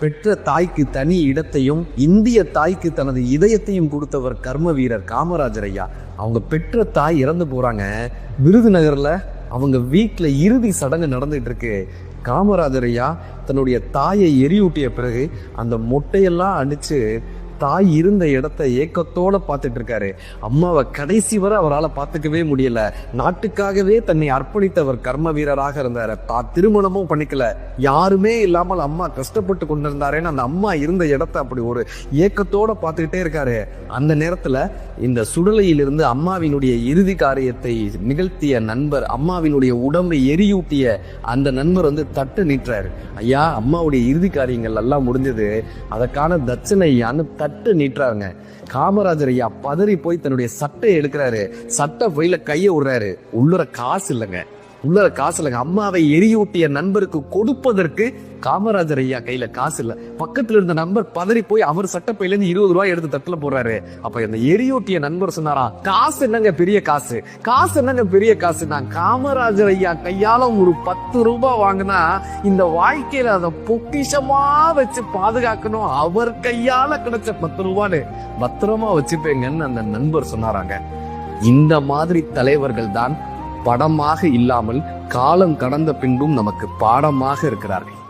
பெற்ற தாய்க்கு தனி இடத்தையும் இந்திய தாய்க்கு தனது இதயத்தையும் கொடுத்தவர் கர்ம வீரர் காமராஜர் ஐயா. அவங்க பெற்ற தாய் இறந்து போறாங்க. விருதுநகர்ல அவங்க வீட்டில் இறுதி சடங்கு நடந்துட்டு இருக்கு காமராஜர் ஐயா தன்னுடைய தாயை எரியூட்டிய பிறகு அந்த மொட்டையெல்லாம் அடிச்சு தாய் இருந்த இடத்த ஏக்கத்தோட பார்த்துட்டு இருக்காரு. அம்மாவை கடைசி வரை அவரால் பார்த்துக்கவே முடியல. நாட்டுக்காகவே தன்னை அர்ப்பணித்தவர் கர்ம வீரராக இருந்தார். தா திருமணமும் பண்ணிக்கல. யாருமே இல்லாமல் அம்மா கஷ்டப்பட்டு கொண்டிருந்தாரேன்னு அந்த அம்மா இருந்த இடத்த அப்படி ஒரு ஏக்கத்தோட பார்த்துக்கிட்டே இருக்காரு. அந்த நேரத்தில் இந்த சுடலையிலிருந்து அம்மாவினுடைய இறுதி காரியத்தை நிகழ்த்திய நண்பர் அம்மாவினுடைய உடம்பை எரியூட்டிய அந்த நண்பர் வந்து தட்டு நீட்டுறாரு. ஐயா அம்மாவுடைய இறுதி காரியங்கள் எல்லாம் முடிஞ்சது. அதற்கான தட்சணை ஐயான்னு தட்டு நீட்டுறாருங்க. காமராஜர் ஐயா பதறி போய் தன்னுடைய சட்டை எடுக்கிறாரு. சட்டை பையில கையை விடுறாரு உள்ளுற காசு இல்லைங்க. உள்ள காசு இல்லைங்க அம்மாவை எரியூட்டிய நண்பருக்கு கொடுப்பதற்கு காமராஜர் ஐயா கையில காசு இல்ல. பக்கத்துல இருந்த நண்பர் பதறி போய் அவர் சட்டப்பையில இருந்து இருபது ரூபாய் எடுத்து தட்டுல போடுறாரு அப்ப இந்த எரியூட்டிய நண்பர் சொன்னாரா காசு என்னங்க பெரிய காசு? காசு என்னங்க பெரிய காசு? நான் காமராஜர் ஐயா கையால ஒரு பத்து ரூபாய் வாங்கினா இந்த வாழ்க்கையில அதை பொக்கிஷமா வச்சு பாதுகாக்கணும். அவர் கையால கிடைச்ச பத்து ரூபான்னு பத்திரமா வச்சுப்பேங்கன்னு அந்த நண்பர் சொன்னாராங்க. இந்த மாதிரி தலைவர்கள் தான் படமாக இல்லாமல் காலம் கடந்த பின்பும் நமக்கு பாடமாக இருக்கிறார்கள்.